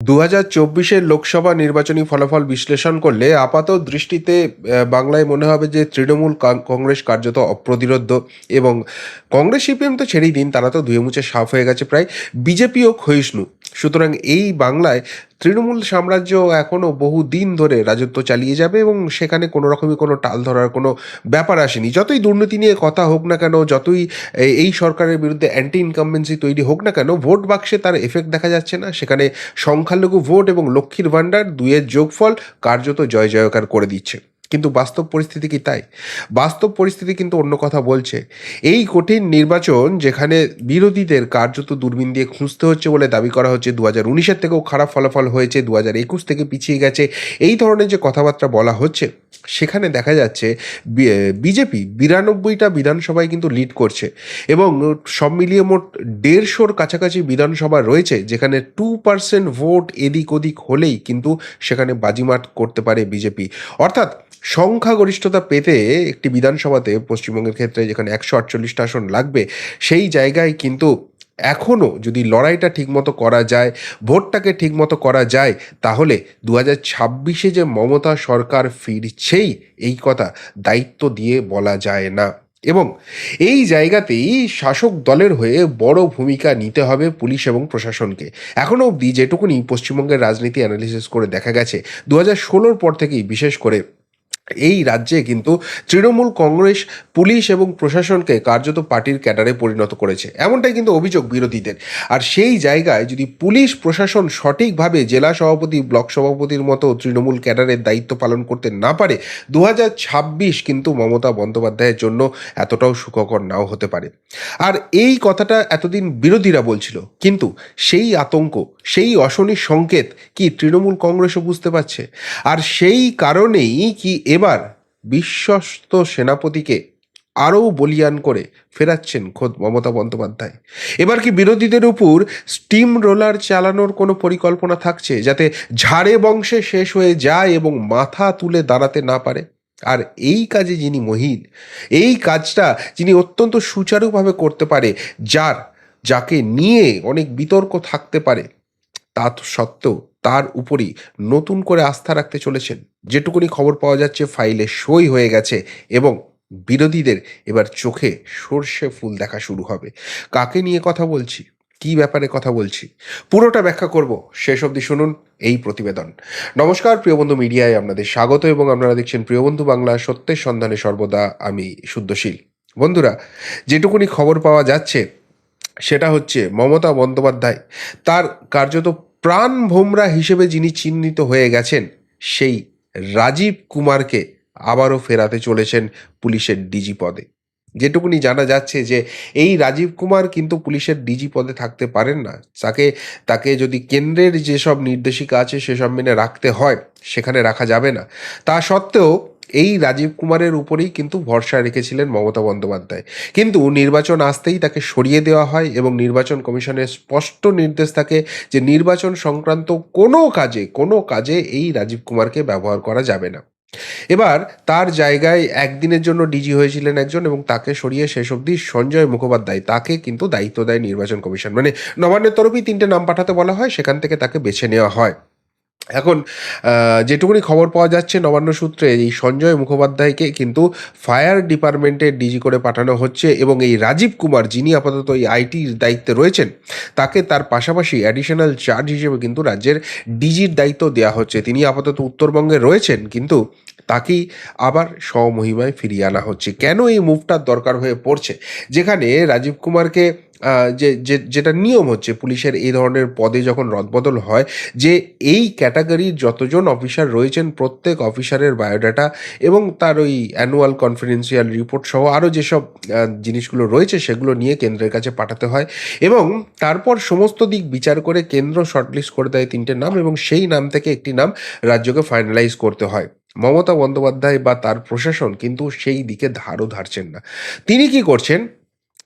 দু হাজার চব্বিশের লোকসভা নির্বাচনী ফলাফল বিশ্লেষণ করলে আপাত দৃষ্টিতে বাংলায় মনে হবে যে তৃণমূল কংগ্রেস কার্যত অপ্রতিরোধ্য এবং কংগ্রেস, সিপিএম তো ছেড়েই দিন, তারা তো ধুয়ে মুছে সাফ হয়ে গেছে প্রায়। বিজেপিও ক্ষয়িষ্ণু সুতরাং এই বাংলায় তৃণমূল সাম্রাজ্য এখনও বহু দিন ধরে রাজত্ব চালিয়ে যাবে এবং সেখানে কোনো রকমই কোনো টাল ধরার কোনো ব্যাপার আসেনি। যতই দুর্নীতি নিয়ে কথা হোক না কেন, যতই এই সরকারের বিরুদ্ধে অ্যান্টি ইনকামবেন্সি তৈরি হোক না কেন, ভোট বাক্সে তার এফেক্ট দেখা যাচ্ছে না। সেখানে সংখ্যালঘু ভোট এবং লক্ষ্মীর ভাণ্ডার দুয়ের যোগফল কার্যত জয় জয়কার করে দিচ্ছে। কিন্তু বাস্তব পরিস্থিতি কি তাই? বাস্তব পরিস্থিতি কিন্তু অন্য কথা বলছে। এই কঠিন নির্বাচন যেখানে বিরোধীদের কার্যত দূরবীন দিয়ে খুঁজতে হচ্ছে বলে দাবি করা হচ্ছে দু হাজার উনিশের থেকেও খারাপ ফলাফল হয়েছে দু হাজার একুশ থেকে পিছিয়ে গেছে। এই ধরনের যে কথাবার্তা বলা হচ্ছে, সেখানে দেখা যাচ্ছে বিজেপি বিরানব্বইটা বিধানসভায় কিন্তু লিড করছে এবং সব মিলিয়ে মোট দেড়শোর কাছাকাছি বিধানসভা রয়েছে, যেখানে টু পার্সেন্ট ভোট এদিক ওদিক হলেই কিন্তু সেখানে বাজিমাত করতে পারে বিজেপি। অর্থাৎ সংখ্যাগরিষ্ঠতা পেতে একটি বিধানসভাতে পশ্চিমবঙ্গের ক্ষেত্রে যেখানে একশো আটচল্লিশটা আসন লাগবে, সেই জায়গায় কিন্তু এখনও যদি লড়াইটা ঠিকমতো করা যায়, ভোটটাকে ঠিকমতো করা যায়, তাহলে দু হাজার ছাব্বিশে যে মমতা সরকার ফিরছেই এই কথা দায়িত্ব দিয়ে বলা যায় না। এবং এই জায়গাতেই শাসক দলের হয়ে বড় ভূমিকা নিতে হবে পুলিশ এবং প্রশাসনকে। এখনও অবধি যেটুকুনি পশ্চিমবঙ্গের রাজনীতি অ্যানালিসিস করে দেখা গেছে দু হাজার ষোলোর পর থেকেই বিশেষ করে এই রাজ্যে কিন্তু তৃণমূল কংগ্রেস, পুলিশ এবং প্রশাসনকে কার্যত পার্টির ক্যাডারে পরিণত করেছে। এমনটাই কিন্তু অভিযোগ বিরোধীদের। আর সেই জায়গায় যদি পুলিশ, প্রশাসন সঠিকভাবে জেলা সভাপতি, ব্লক সভাপতির মতো তৃণমূল ক্যাডারের দায়িত্ব পালন করতে না পারে দু হাজার ছাব্বিশ কিন্তু মমতা বন্দ্যোপাধ্যায়ের জন্য এতটাও সুখকর নাও হতে পারে। আর এই কথাটা এতদিন বিরোধীরা বলছিল, কিন্তু সেই আতঙ্ক, সেই অশনি সংকেত কি তৃণমূল কংগ্রেসও বুঝতে পারছে? আর সেই কারণেই কি এবার বিশ্বস্ত সেনাপতিকে আরও বলিয়ান করে ফেরাচ্ছেন খোদ মমতা বন্দ্যোপাধ্যায়। এবার কি বিরোধীদের উপর স্টিম রোলার চালানোর কোনো পরিকল্পনা থাকছে যাতে ঝাড়ে বংশে শেষ হয়ে যায় এবং মাথা তুলে দাঁড়াতে না পারে? আর এই কাজে যিনি মহিন, এই কাজটা যিনি অত্যন্ত সুচারুভাবে করতে পারে, যার, যাকে নিয়ে অনেক বিতর্ক থাকতে পারে, তা সত্ত্বেও তার উপরই নতুন করে আস্থা রাখতে চলেছেন। যেটুকুনি খবর পাওয়া যাচ্ছে ফাইলে সই হয়ে গেছে এবং বিরোধীদের এবার চোখে সর্ষে ফুল দেখা শুরু হবে। কাকে নিয়ে কথা বলছি? কি ব্যাপারে কথা বলছি? পুরোটা ব্যাখ্যা করব। শেষ অবধি শুনুন এই প্রতিবেদন। নমস্কার প্রিয় বন্ধু মিডিয়ায় আপনাদের স্বাগত এবং আপনারা দেখছেন প্রিয় বন্ধু বাংলা সত্যের সন্ধানে সর্বদা আমি শুদ্ধশীল। বন্ধুরা, যেটুকুনি খবর পাওয়া যাচ্ছে সেটা হচ্ছে মমতা বন্দ্যোপাধ্যায়। তার কার্যত প্রাণ ভোমরা হিসেবে যিনি চিহ্নিত হয়ে গেছেন, সেই রাজীব কুমারকে আবারও ফেরাতে চলেছেন পুলিশের ডিজি পদে। যেটুকুনি জানা যাচ্ছে যে, এই রাজীব কুমার কিন্তু পুলিশের ডিজি পদে থাকতে পারেন না। তাকে তাকে যদি কেন্দ্রের যেসব নির্দেশিকা আছে, সেসব মেনে রাখতে হয়, সেখানে রাখা যাবে না। তা সত্ত্বেও এই রাজীব কুমারের উপরেই কিন্তু ভরসা রেখেছিলেন মমতা বন্দ্যোপাধ্যায়। কিন্তু নির্বাচন আসতেই তাকে সরিয়ে দেওয়া হয় এবং নির্বাচন কমিশনের স্পষ্ট নির্দেশ থাকে যে নির্বাচন সংক্রান্ত কোনো কাজে কোনো কাজে এই রাজীব কুমারকে ব্যবহার করা যাবে না। এবার তার জায়গায় একদিনের জন্য ডিজি হয়েছিলেন একজন এবং তাকে সরিয়ে শেষ অবধি সঞ্জয় মুখোপাধ্যায় তাকে কিন্তু দায়িত্ব দেয় নির্বাচন কমিশন। মানে নবান্নের তরফেই তিনটে নাম পাঠাতে বলা হয়, সেখান থেকে তাকে বেছে নেওয়া হয়। এখন যেটুকুনি খবর পাওয়া যাচ্ছে নবান্ন সূত্রে, এই সঞ্জয় মুখোপাধ্যায়কে কিন্তু ফায়ার ডিপার্টমেন্টের ডিজি করে পাঠানো হচ্ছে এবং এই রাজীব কুমার যিনি আপাতত এই আইটির দায়িত্বে রয়েছেন, তাকে তার পাশাপাশি অ্যাডিশনাল চার্জ হিসেবে কিন্তু রাজ্যের ডিজির দায়িত্ব দেওয়া হচ্ছে। তিনি আপাতত উত্তরবঙ্গে রয়েছেন, কিন্তু তাকেই আবার স্বমহিমায় ফিরিয়ে আনা হচ্ছে। কেন এই মুভটার দরকার হয়ে পড়ছে? যেখানে রাজীব কুমারকে যে যেটা নিয়ম হচ্ছে পুলিশের এই ধরনের পদে যখন রদবদল হয়, যে এই ক্যাটাগরির যতজন অফিসার রয়েছেন, প্রত্যেক অফিসারের বায়োডাটা এবং তার ওই অ্যানুয়াল কনফিডেন্সিয়াল রিপোর্ট সহ আরও যেসব জিনিসগুলো রয়েছে সেগুলো নিয়ে কেন্দ্রের কাছে পাঠাতে হয় এবং তারপর সমস্ত দিক বিচার করে কেন্দ্র শর্টলিস্ট করে দেয় তিনটে নাম এবং সেই নাম থেকে একটি নাম রাজ্যকে ফাইনালাইজ করতে হয়। মমতা বন্দ্যোপাধ্যায় বা তার প্রশাসন কিন্তু সেই দিকে ধারও ধারছেন না। তিনি কি করছেন?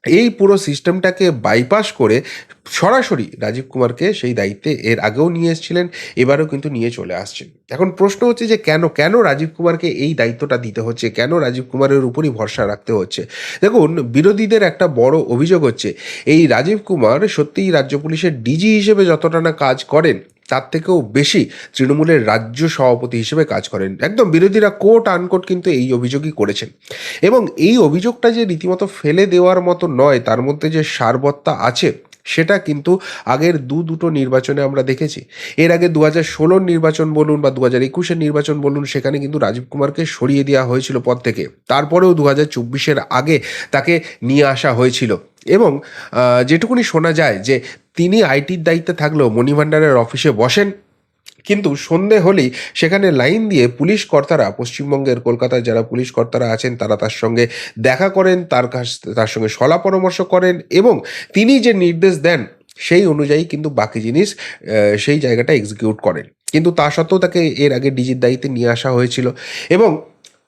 এই পুরো সিস্টেমটাকে বাইপাস করে সরাসরি রাজীব কুমারকে সেই দায়িত্বে এর আগেও নিয়ে এসেছিলেন, এবারও কিন্তু নিয়ে চলে আসছেন। এখন প্রশ্ন হচ্ছে যে কেন কেন রাজীব কুমারকে এই দায়িত্বটা দিতে হচ্ছে? কেন রাজীব কুমারের উপরই ভরসা রাখতে হচ্ছে? দেখুন, বিরোধীদের একটা বড় অভিযোগ হচ্ছে, এই রাজীব কুমার সত্যিই রাজ্য পুলিশের ডিজি হিসেবে যতটা না কাজ করেন তার থেকেও বেশি তৃণমূলের রাজ্য সভাপতি হিসেবে কাজ করেন। একদম বিরোধীরা কোট আনকোট কিন্তু এই অভিযোগই করেছেন। এবং এই অভিযোগটা যে রীতিমতো ফেলে দেওয়ার মতো নয়, তার মধ্যে যে সারবত্তা আছে, সেটা কিন্তু আগের দু দুটো নির্বাচনে আমরা দেখেছি। এর আগে দু হাজার ষোলোর নির্বাচন বলুন বা দু হাজার একুশের নির্বাচন বলুন, সেখানে কিন্তু রাজীব কুমারকে সরিয়ে দেওয়া হয়েছিল পদ থেকে। তারপরেও দু হাজার চব্বিশের আগে তাকে নিয়ে আসা হয়েছিল। এবং যেটুকুনি শোনা যায় যে তিনি আইটির দায়িত্বে থাকলেও মণিভাণ্ডারের অফিসে বসেন। কিন্তু সন্ধে হলেই সেখানে লাইন দিয়ে পুলিশ কর্তারা, পশ্চিমবঙ্গের কলকাতায় যারা পুলিশ কর্তারা আছেন, তারা তার সঙ্গে দেখা করেন, তার কাছ, তার সঙ্গে সলা পরামর্শ করেন এবং তিনি যে নির্দেশ দেন, সেই অনুযায়ী কিন্তু বাকি জিনিস সেই জায়গাটা এক্সিকিউট করেন। কিন্তু তা সত্ত্বেও তাকে এর আগে ডিজির দায়িত্বে নিয়ে আসা হয়েছিল। এবং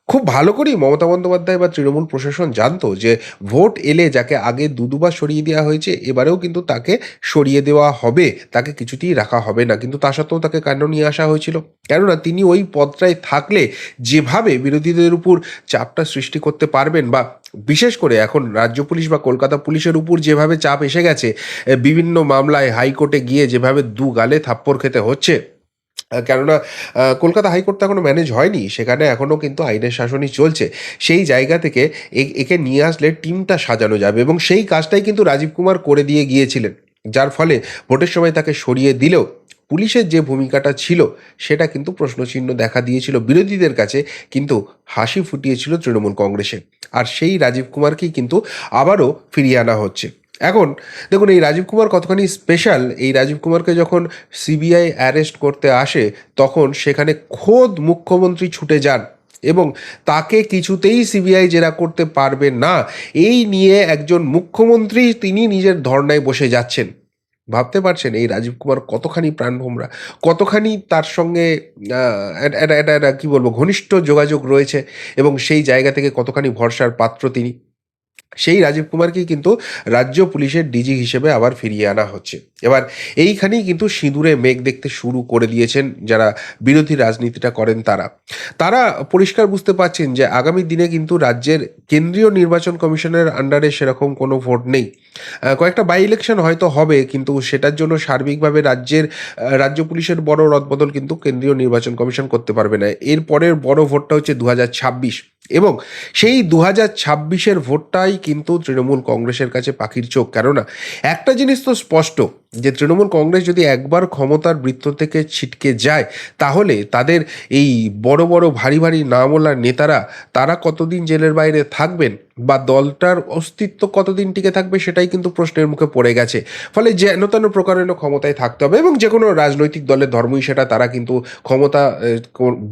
খুব ভালো করেই মমতা বন্দ্যোপাধ্যায় বা তৃণমূল প্রশাসন জানতো যে ভোট এলে যাকে আগে দু দুবার সরিয়ে দেওয়া হয়েছে, এবারেও কিন্তু তাকে সরিয়ে দেওয়া হবে, তাকে কিছুতেই রাখা হবে না। কিন্তু তা সত্ত্বেও তাকে কেন নিয়ে আসা হয়েছিল। কেননা তিনি ওই পদটায় থাকলে যেভাবে বিরোধীদের উপর চাপটা সৃষ্টি করতে পারবেন বা বিশেষ করে এখন রাজ্য পুলিশ বা কলকাতা পুলিশের উপর যেভাবে চাপ এসে গেছে বিভিন্ন মামলায় হাইকোর্টে গিয়ে যেভাবে দু গালে থাপ্পড় খেতে হচ্ছে কেননা কলকাতা হাইকোর্ট তো এখনও ম্যানেজ হয়নি, সেখানে এখনও কিন্তু আইনের শাসনই চলছে। সেই জায়গা থেকে একে নিয়ে আসলে টিমটা সাজানো যাবে এবং সেই কাজটাই কিন্তু রাজীব কুমার করে দিয়ে গিয়েছিলেন। যার ফলে ভোটের সময় তাকে সরিয়ে দিলেও পুলিশের যে ভূমিকাটা ছিল, সেটা কিন্তু প্রশ্নচিহ্ন দেখা দিয়েছিল বিরোধীদের কাছে, কিন্তু হাসি ফুটিয়েছিল তৃণমূল কংগ্রেসে আর সেই রাজীব কুমারকেই কিন্তু আবারও ফিরিয়ে আনা হচ্ছে। এখন, দেখুন, এই রাজীব কুমার কতখানি স্পেশাল এই রাজীব কুমারকে যখন সিবিআই অ্যারেস্ট করতে আসে, তখন সেখানে খোদ মুখ্যমন্ত্রী ছুটে যান এবং তাকে কিছুতেই সিবিআই জেরা করতে পারবে না। এই নিয়ে একজন মুখ্যমন্ত্রী তিনি নিজের ধর্নায় বসে যাচ্ছেন। ভাবতে পারছেন, এই রাজীব কুমার কতখানি প্রাণভোমরা কতখানি তার সঙ্গে একটা- একটা, কি বলব, ঘনিষ্ঠ যোগাযোগ রয়েছে এবং সেই জায়গা থেকে কতখানি ভরসার পাত্র তিনি। সেই রাজীব কুমারকেই কিন্তু রাজ্য পুলিশের ডিজি হিসেবে আবার ফিরিয়ে আনা হচ্ছে। এবার এইখানেই কিন্তু সিঁদুরে মেঘ দেখতে শুরু করে দিয়েছেন যারা বিরোধী রাজনীতিটা করেন তারা। তারা পরিষ্কার বুঝতে পারছেন যে আগামী দিনে কিন্তু রাজ্যের কেন্দ্রীয় নির্বাচন কমিশনের আন্ডারে সেরকম কোনো ভোট নেই। কয়েকটা বাই ইলেকশন হয়তো হবে, কিন্তু সেটার জন্য সার্বিকভাবে রাজ্যের রাজ্য পুলিশের বড় রদবদল কিন্তু কেন্দ্রীয় নির্বাচন কমিশন করতে পারবে না। এর পরের বড় ভোটটা হচ্ছে দু হাজার ছাব্বিশ। এবং সেই দু হাজার ভোটটাই কিন্তু তৃণমূল কংগ্রেসের কাছে পাখির চোখ। কেননা, একটা জিনিস তো স্পষ্ট, যে তৃণমূল কংগ্রেস যদি একবার ক্ষমতার বৃত্ত থেকে ছিটকে যায়, তাহলে তাদের এই বড় বড় ভারী ভারী নামওয়ালা নেতারা, তারা কতদিন জেলের বাইরে থাকবেন বা দলটার অস্তিত্ব কতদিন টিকে থাকবে সেটাই কিন্তু প্রশ্নের মুখে পড়ে গেছে। ফলে যেন তেন প্রকারেণ ক্ষমতায় থাকতে হবে এবং যে কোনো রাজনৈতিক দলের ধর্মই সেটা, তারা কিন্তু ক্ষমতা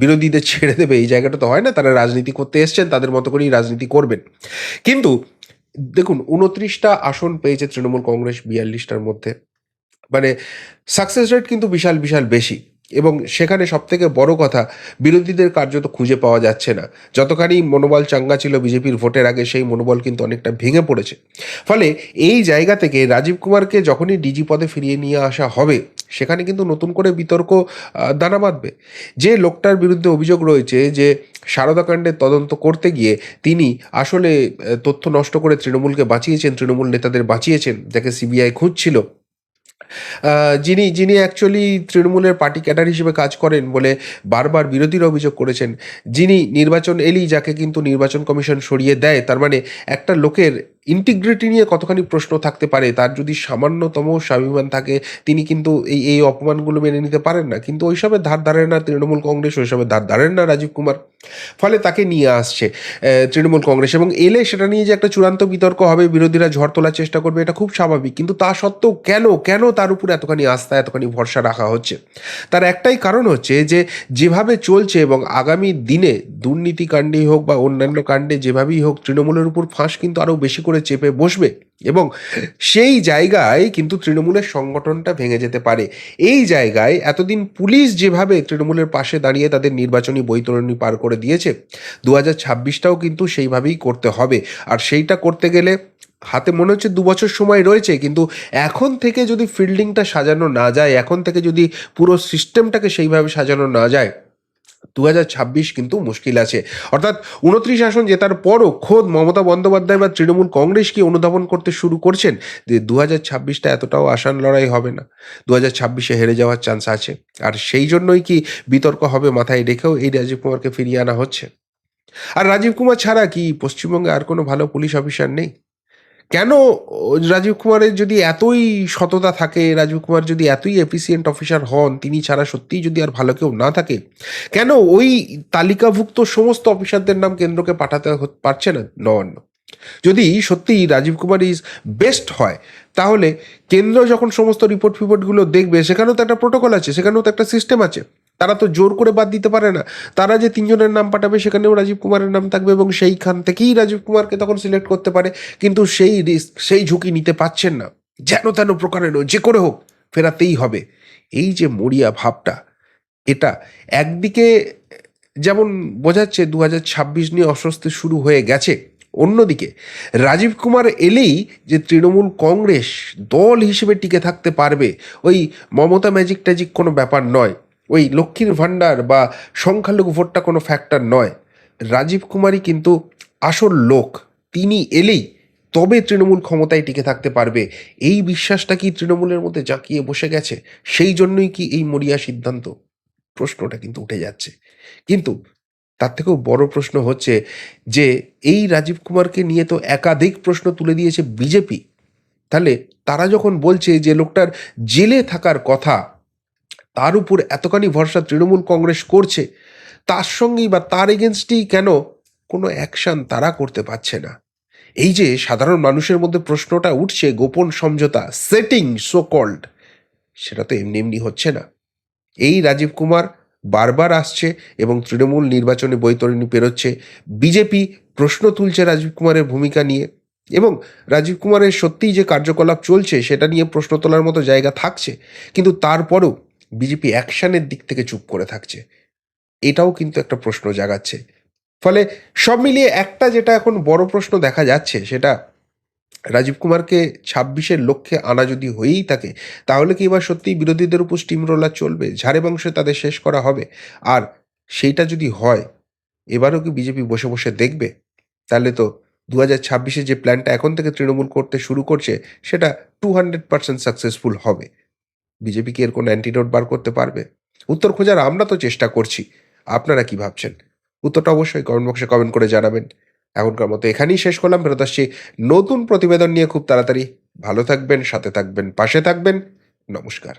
বিরোধীদের ছেড়ে দেবে। এই জায়গাটা তো হয় না, তারা রাজনীতি করতে এসছেন, তাদের মতো করেই রাজনীতি করবেন। কিন্তু দেখুন, উনত্রিশটা আসন পেয়েছে তৃণমূল কংগ্রেস বিয়াল্লিশটার মধ্যে। মানে সাকসেস রেট কিন্তু বিশাল বিশাল বেশি। এবং সেখানে সব থেকে বড় কথা, বিরোধীদের কার্যত খুঁজে পাওয়া যাচ্ছে না। যতখানি মনোবল চাঙ্গা ছিল বিজেপির ভোটের আগে, সেই মনোবল কিন্তু অনেকটা ভেঙে পড়েছে। ফলে এই জায়গা থেকে রাজীব কুমারকে যখনই ডিজি পদে ফিরিয়ে নিয়ে আসা হবে, সেখানে কিন্তু নতুন করে বিতর্ক দানা বাঁধবে। যে লোকটার বিরুদ্ধে অভিযোগ রয়েছে যে সারদাকাণ্ডের তদন্ত করতে গিয়ে তিনি আসলে তথ্য নষ্ট করে তৃণমূলকে বাঁচিয়েছেন, তৃণমূল নেতাদের বাঁচিয়েছেন, যাকে সিবিআই খুঁজছিল। যিনি যিনি অ্যাকচুয়ালি তৃণমূলের পার্টি ক্যাডার হিসেবে কাজ করেন বলে বারবার বিরোধীরা অভিযোগ করেছেন, যিনি নির্বাচন এলি, যাকে কিন্তু নির্বাচন কমিশন সরিয়ে দেয়, তার মানে একটা লোকের ইন্টিগ্রিটি নিয়ে কতখানি প্রশ্ন থাকতে পারে, তার যদি সামান্যতম স্বাভিমান থাকে, তিনি কিন্তু এই এই অপমানগুলো মেনে নিতে পারেন না। কিন্তু ওইসবের ধার ধারেন না তৃণমূল কংগ্রেস, ওইসবের ধার ধারেন না রাজীব কুমার। ফলে তাকে নিয়ে আসছে তৃণমূল কংগ্রেস। এবং এলে সেটা নিয়ে যে একটা চূড়ান্ত বিতর্ক হবে, বিরোধীরা ঝড় তোলার চেষ্টা করবে, এটা খুব স্বাভাবিক। কিন্তু তা সত্ত্বেও কেন কেন তার উপর এতখানি আস্থা, এতখানি ভরসা রাখা হচ্ছে? তার একটাই কারণ হচ্ছে যে, যেভাবে চলছে এবং আগামী দিনে দুর্নীতি কাণ্ডেই হোক বা অন্যান্য কাণ্ডে যেভাবেই হোক, তৃণমূলের উপর ফাঁস কিন্তু আরও বেশি করে চেপে বসবে এবং সেই জায়গায় কিন্তু তৃণমূলের সংগঠনটা ভেঙে যেতে পারে। এই জায়গায় এতদিন পুলিশ যেভাবে তৃণমূলের পাশে দাঁড়িয়ে তাদের নির্বাচনী বৈতরণী পার করে দিয়েছে দু হাজার ছাব্বিশটাও কিন্তু সেইভাবেই করতে হবে। আর সেইটা করতে গেলে হাতে মনে হচ্ছে দু বছর সময় রয়েছে, কিন্তু এখন থেকে যদি ফিল্ডিংটা সাজানো না যায়, এখন থেকে যদি পুরো সিস্টেমটাকে সেইভাবে সাজানো না যায় দু হাজার ছাব্বিশ কিন্তু মুশকিল আছে। অর্থাৎ উনত্রিশ আসন জেতার পরও খোদ মমতা বন্দ্যোপাধ্যায় বা তৃণমূল কংগ্রেস কি অনুধাবন করতে শুরু করছেন? যে দু হাজার ছাব্বিশটা এতটাও আসান লড়াই হবে না। দু হাজার ছাব্বিশে হেরে যাওয়ার চান্স আছে। আর সেই জন্যই কি বিতর্ক হবে মাথায় রেখেও এই রাজীব কুমারকে ফিরিয়ে আনা হচ্ছে? আর রাজীব কুমার ছাড়া কি পশ্চিমবঙ্গে আর কোনো ভালো পুলিশ অফিসার নেই? কেন রাজীব কুমারের যদি এতই সততা থাকে, রাজীব কুমার যদি এতই এফিসিয়েন্ট অফিসার হন, তিনি ছাড়া সত্যিই যদি আর ভালো কেউ না থাকে, কেন ওই তালিকাভুক্ত সমস্ত অফিসারদের নাম কেন্দ্রকে পাঠাতে পারছে না? নন। যদি সত্যি রাজীব কুমার ইজ বেস্ট হয়, তাহলে কেন্দ্র যখন সমস্ত রিপোর্ট ফিপোর্টগুলো দেখবে, সেখানেও তো একটা প্রোটোকল আছে, সেখানেও তো একটা সিস্টেম আছে। তারা তো জোর করে বাদ দিতে পারে না। তারা যে তিনজনের নাম পাঠাবে, সেখানেও রাজীব কুমারের নাম থাকবে এবং সেইখান থেকেই রাজীব কুমারকে তখন সিলেক্ট করতে পারে। কিন্তু সেই রিস্ক সেই ঝুঁকি নিতে পারছেন না। যেন তেন প্রকারেণ যে করে হোক, ফেরাতেই হবে। এই যে মরিয়া ভাবটা, এটা একদিকে যেমন বোঝাচ্ছে দু হাজার ছাব্বিশ নিয়ে অস্বস্তি শুরু হয়ে গেছে। অন্যদিকে, রাজীব কুমার এলেই যে তৃণমূল কংগ্রেস দল হিসেবে টিকে থাকতে পারবে, ওই মমতা ম্যাজিক ট্যাজিক কোনো ব্যাপার নয়। ওই লক্ষ্মীর ভাণ্ডার বা সংখ্যালঘু ভোটটা কোনো ফ্যাক্টর নয়। রাজীব কুমারই কিন্তু আসল লোক। তিনি এলেই তবে তৃণমূল ক্ষমতায় টিকে থাকতে পারবে। এই বিশ্বাসটা কি তৃণমূলের মধ্যে জাঁকিয়ে বসে গেছে? সেই জন্যই কি এই মরিয়া সিদ্ধান্ত? প্রশ্নটা কিন্তু উঠে যাচ্ছে। কিন্তু তার থেকেও বড় প্রশ্ন হচ্ছে যে, এই রাজীব কুমারকে নিয়ে তো একাধিক প্রশ্ন তুলে দিয়েছে বিজেপি। তাহলে তারা যখন বলছে যে, লোকটার জেলে থাকার কথা তার উপর এতখানি ভরসা তৃণমূল কংগ্রেস করছে, তার সঙ্গেই বা তার এগেনস্টেই কেন কোনো অ্যাকশন তারা করতে পারছে না? এই যে সাধারণ মানুষের মধ্যে প্রশ্নটা উঠছে, গোপন সমঝোতা সেটিং সো কল্ড সেটা তো এমনি এমনি হচ্ছে না। এই রাজীব কুমার বারবার আসছে এবং তৃণমূল নির্বাচনে বৈতরণী পেরোচ্ছে। বিজেপি প্রশ্ন তুলছে রাজীব কুমারের ভূমিকা নিয়ে এবং রাজীব কুমারের সত্যিই যে কার্যকলাপ চলছে, সেটা নিয়ে প্রশ্ন তোলার মতো জায়গা থাকছে। কিন্তু তারপরও বিজেপি অ্যাকশনের দিক থেকে চুপ করে থাকছে। এটাও কিন্তু একটা প্রশ্ন জাগাচ্ছে। ফলে সব মিলিয়ে একটা যেটা এখন বড় প্রশ্ন দেখা যাচ্ছে, সেটা রাজীব কুমারকে ছাব্বিশের লক্ষ্যে আনা যদি হয়েই থাকে, তাহলে কি এবার সত্যিই বিরোধীদের উপর স্টিম রোলার চলবে? ঝাড়ে বংশে তাদের শেষ করা হবে? আর সেইটা যদি হয়, এবারও কি বিজেপি বসে বসে দেখবে? তাহলে তো দু হাজার ছাব্বিশে যে প্ল্যানটা এখন থেকে তৃণমূল করতে শুরু করছে, সেটা টু হান্ড্রেড পার্সেন্ট সাকসেসফুল হবে। বিজেপি কি এর কোনো অ্যান্টিডোট বার করতে পারবে? উত্তর খোঁজার আমরা তো চেষ্টা করছি। আপনারা কি ভাবছেন? উত্তরটা অবশ্যই কমেন্ট বক্সে কমেন্ট করে জানাবেন। এখনকার মতো এখানেই শেষ করলাম, ফেরত আসছি নতুন প্রতিবেদন নিয়ে খুব তাড়াতাড়ি। ভালো থাকবেন, সাথে থাকবেন, পাশে থাকবেন। নমস্কার।